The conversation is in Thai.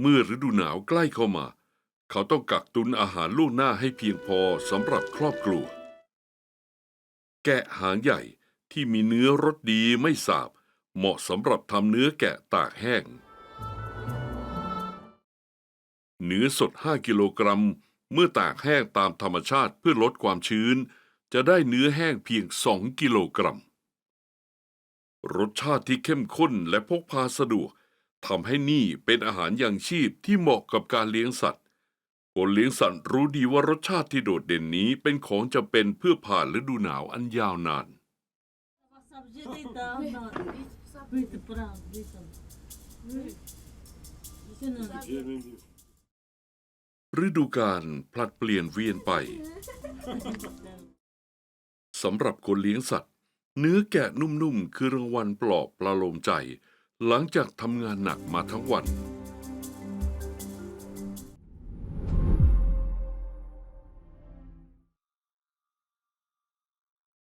เมื่อฤดูหนาวใกล้เข้ามา เขาต้องกักตุนอาหารล่วงหน้าให้เพียงพอสำหรับครอบครัว แกะหางใหญ่ที่มีเนื้อรสดีไม่สาบ เหมาะสำหรับทำเนื้อแกะตากแห้ง เนื้อสด 5 กิโลกรัม เมื่อตากแห้งตามธรรมชาติเพื่อลดความชื้น จะได้เนื้อแห้งเพียง 2 กิโลกรัม รสชาติที่เข้มข้นและพกพาสะดวก ทำให้นี่เป็นอาหารอย่างชีพที่เหมาะกับการเลี้ยงสัตว์ คนเลี้ยงสัตว์รู้ดีว่ารสชาติที่โดดเด่นนี้เป็นของจำเป็นเพื่อผ่านฤดูหนาวอันยาวนาน ฤดูกาลผลัดเปลี่ยนเวียนไปสำหรับคนเลี้ยงสัตว์ เนื้อแกะนุ่มๆ คือรางวัลปลอบประโลมใจ หลังจากทำงานหนักมาทั้งวัน